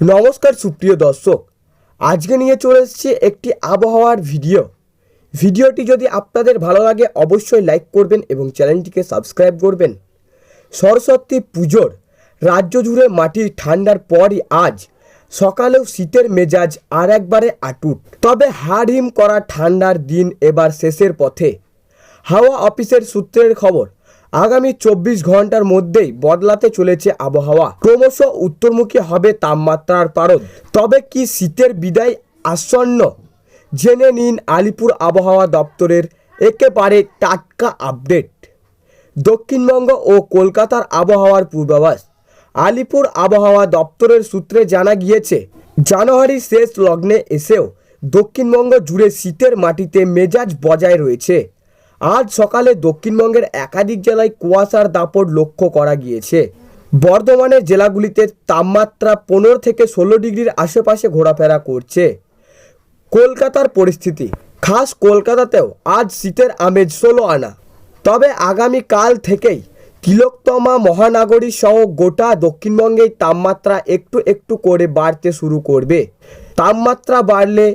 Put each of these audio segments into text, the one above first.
নমস্কার সুপ্রিয় দর্শক, আজকে নিয়ে চলে এসেছি একটি আবহাওয়ার ভিডিও। ভিডিওটি যদি আপনাদের ভালো লাগে, অবশ্যই লাইক করবেন এবং চ্যানেলটিকে সাবস্ক্রাইব করবেন। সরস্বতী পুজোর রাজ্য জুড়ে মাটির ঠান্ডার পরই আজ সকালেও শীতের মেজাজ আর একবারে আটুট। তবে হাড়হিম করা ঠান্ডার দিন এবার শেষের পথে। হাওয়া অফিসের সূত্রের খবর আগামী চব্বিশ ঘণ্টার মধ্যেই বদলাতে চলেছে আবহাওয়া। ক্রমশ উত্তরমুখী হবে তাপমাত্রার পারদ। তবে কি শীতের বিদায় আসন্ন? জেনে নিন আলিপুর আবহাওয়া দপ্তরের একেবারে টাটকা আপডেট। দক্ষিণবঙ্গ ও কলকাতার আবহাওয়ার পূর্বাভাস। আলিপুর আবহাওয়া দপ্তরের সূত্রে জানা গিয়েছে, জানুয়ারির শেষ লগ্নে এসেও দক্ষিণবঙ্গ জুড়ে শীতের মাটিতে মেজাজ বজায় রয়েছে। আজ সকালে দক্ষিণবঙ্গের একাধিক জেলায় কুয়াশার দাপট লক্ষ্য করা গিয়েছে। বর্ধমানের জেলাগুলিতে তাপমাত্রা পনেরো থেকে ষোলো ডিগ্রির আশেপাশে ঘোরাফেরা করছে। কলকাতার পরিস্থিতি, খাস কলকাতাতেও আজ শীতের আমেজ ষোলো আনা। তবে আগামী কাল থেকেই তিলোত্তমা মহানগরী সহ গোটা দক্ষিণবঙ্গেই তাপমাত্রা একটু একটু করে বাড়তে শুরু করবে। তাপমাত্রা বাড়লে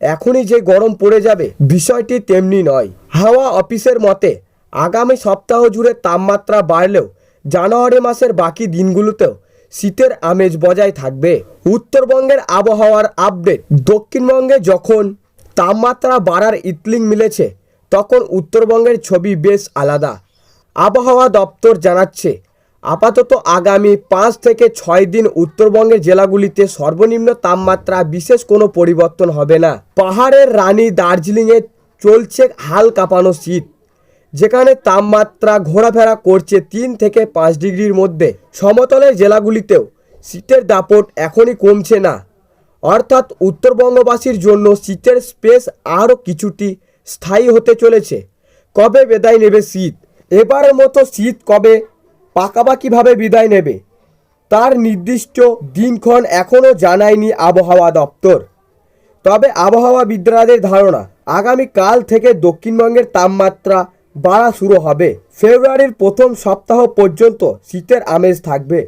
এখনই যে গরম পড়ে যাবে, বিষয়টি তেমনি নয়। হাওয়া অফিসের মতে, আগামী সপ্তাহ জুড়ে তাপমাত্রা বাড়লেও জানুয়ারি মাসের বাকি দিনগুলোতেও শীতের আমেজ বজায় থাকবে। উত্তরবঙ্গের আবহাওয়ার আপডেট, দক্ষিণবঙ্গে যখন তাপমাত্রা বাড়ার ইতলিং মিলেছে, তখন উত্তরবঙ্গের ছবি বেশ আলাদা। আবহাওয়া দপ্তর জানাচ্ছে, আপাতত আগামী পাঁচ থেকে ছয় দিন উত্তরবঙ্গের জেলাগুলিতে সর্বনিম্ন তাপমাত্রা বিশেষ কোনো পরিবর্তন হবে না। পাহাড়ের রানী দার্জিলিংয়ে চলছে হাল কাঁপানো শীত, যেখানে তাপমাত্রা ঘোরাফেরা করছে তিন থেকে পাঁচ ডিগ্রির মধ্যে। সমতলের জেলাগুলিতেও শীতের দাপট এখনই কমছে না। অর্থাৎ উত্তরবঙ্গবাসীর জন্য শীতের স্পেস আরও কিছুটি স্থায়ী হতে চলেছে। কবে বিদায় নেবে শীত? এবারের মতো শীত কবে পাকাপাকিভাবে বিদায় নেবে? তার নির্দিষ্ট দিনক্ষণ এখনও জানায়নি আবহাওয়া দপ্তর। তবে আবহাওয়াবিদদের ধারণা আগামী কাল থেকে দক্ষিণবঙ্গের তাপমাত্রা বাড়া শুরু হবে। ফেব্রুয়ারির প্রথম সপ্তাহ পর্যন্ত শীতের আমেজ থাকবে।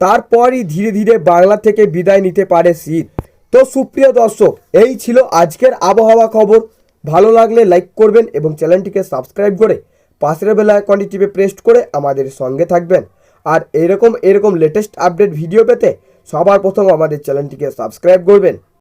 তারপরই ধীরে ধীরে বাংলা থেকে বিদায় নিতে পারে শীত। তো সুপ্রিয় দর্শক, এই ছিল আজকের আবহাওয়া খবর। ভালো লাগলে লাইক করবেন এবং চ্যানেলটিকে সাবস্ক্রাইব করে পাশের বেলা আইকনটি টিপে প্রেস করে আমাদের সঙ্গে থাকবেন। আর এরকম এরকম লেটেস্ট আপডেট ভিডিও পেতে সবার প্রথম আমাদের চ্যানেলটিকে সাবস্ক্রাইব করবেন।